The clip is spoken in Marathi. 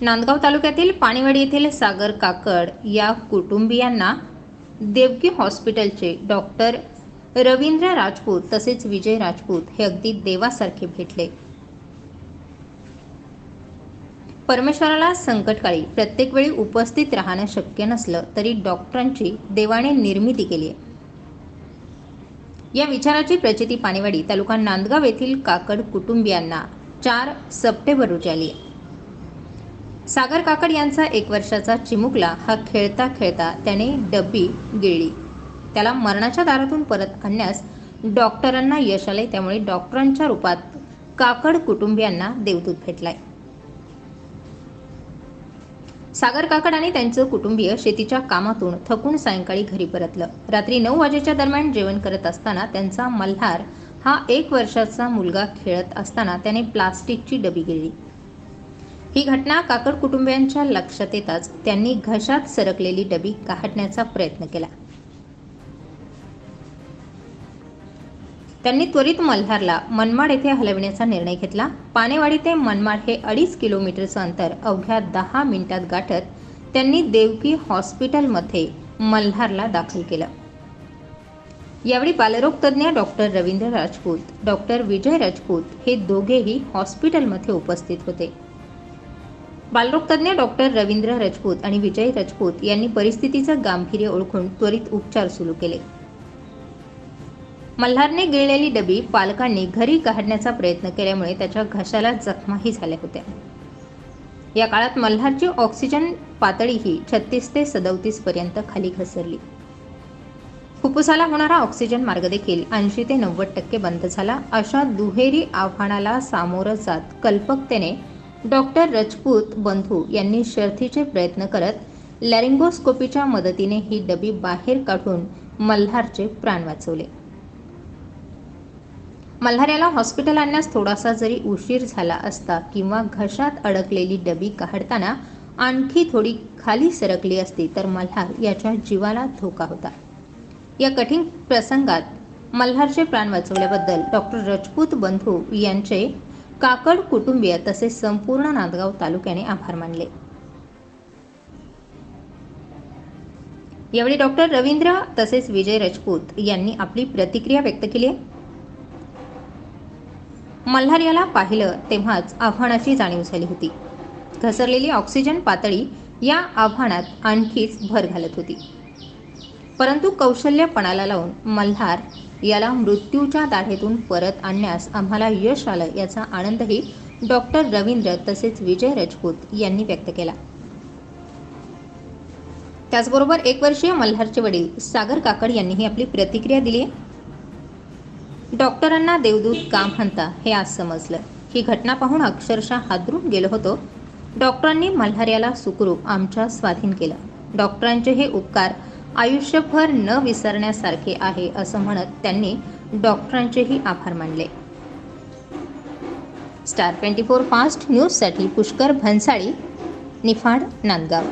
नांदगाव तालुक्यातील पाणीवाडी येथील सागर काकड या कुटुंबियांना देवकी हॉस्पिटलचे डॉक्टर रवींद्र राजपूत तसेच विजय राजपूत हे अगदी देवासारखे भेटले. परमेश्वराला संकटकाळी प्रत्येक वेळी उपस्थित राहणं शक्य नसलं तरी डॉक्टरांची देवाने निर्मिती केली आहे. या विचाराची प्रचिती पाणीवाडी तालुका नांदगाव येथील काकड कुटुंबियांना चार सप्टेंबर रोजी आली आहे. सागर काकड यांचा एक वर्षाचा चिमुकला हा खेळता खेळता त्याने डब्बी गिळली. त्याला मरणाच्या दारातून परत आणण्यास डॉक्टरांना यश आले त्यामुळे डॉक्टरांच्या रूपात काकड कुटुंबियांना देवदूत भेटलाय. सागर काकड आणि त्यांचं कुटुंबीय शेतीच्या कामातून थकून सायंकाळी घरी परतलं. रात्री नऊ वाजेच्या दरम्यान जेवण करत असताना त्यांचा मल्हार हा एक वर्षाचा मुलगा खेळत असताना त्याने प्लास्टिकची डबी गिळली. ही घटना काकड कुटुंबियांच्या लक्षात येताच त्यांनी घशात सरकलेली डबी काढण्याचा प्रयत्न केला. त्यांनी त्वरित मल्हारला मनमाड येथे हलविण्याचा निर्णय घेतला. पानेवाडी ते मनमाड हे अडीच किलोमीटरचं अंतर अवघ्या दहा मिनिटात गाठत त्यांनी देवकी हॉस्पिटलमध्ये मल्हारला दाखल केलं. यावेळी बालरोग तज्ज्ञ डॉक्टर रवींद्र राजपूत डॉक्टर विजय राजपूत हे दोघेही हॉस्पिटलमध्ये उपस्थित होते. बालरोगतज्ञ डॉक्टर रवींद्र राजपूत आणि विजय राजपूत यांनी परिस्थितीचं गांभीर्य ओळखून त्वरित उपचार सुरू केले. मल्हारने गिळलेली डबी पालकांनी घरी काढण्याचा प्रयत्न केल्यामुळे त्याच्या घशाला जखमाही झाल्या होत्या. या काळात मल्हारची ऑक्सिजन पातळीही छत्तीस ते सदोतीस पर्यंत खाली घसरली. फुफ्फुसाला होणारा ऑक्सिजन मार्ग देखील ऐंशी ते नव्वद टक्के बंद झाला अशा दुहेरी आव्हानाला सामोरं जात कल्पकतेने डॉक्टर रजपूत बंधू यांनी शर्थीचे प्रयत्न करत लॅरिंगोस्कोपीच्या मदतीने ही डबी बाहेर काढून मल्हारचे प्राण वाचवले. मल्हार याला हॉस्पिटल आणण्यास थोडासा जरी उशीर झाला असता किंवा घशात अडकलेली डबी काढताना आणखी थोडी खाली सरकली असती तर मल्हार याच्या जीवाला धोका होता. या कठीण प्रसंगात मल्हारचे प्राण वाचवल्याबद्दल डॉक्टर रजपूत बंधू यांचे काकड कुटुंबीय तसेच संपूर्ण नांदगाव तालुक्याने आभार मानले. यावेळी डॉक्टर रवींद्र तसेच विजय राजपूत यांनी आपली प्रतिक्रिया व्यक्त केली मल्हार याला पाहिलं तेव्हाच आव्हानाची जाणीव झाली होती. घसरलेली ऑक्सिजन पातळी या आव्हानात आणखीच भर घालत होती. परंतु कौशल्यपणाला लावून मल्हार याला मृत्यूच्या दाढेतून परत आणण्यास आम्हाला यश आलं याचा आनंदही डॉक्टर रवींद्र तसेच विजय राजपूत यांनी व्यक्त केला. त्याचबरोबर एक वर्षीय मल्हारचे वडील सागर काकड यांनीही आपली प्रतिक्रिया दिली डॉक्टरांना देवदूत काम म्हणता हे आज समजलं. ही घटना पाहून अक्षरशः हादरून गेलो होतो. डॉक्टरांनी मल्हार याला सुखरूप आमच्या स्वाधीन केलं. डॉक्टरांचे हे उपकार आयुष्यभर न विसरण्यासारखे आहे असं म्हणत त्यांनी डॉक्टरांचेही आभार मानले. स्टार ट्वेंटी फोर फास्ट न्यूजसाठी पुष्कर भन्साळी निफाड नांदगाव.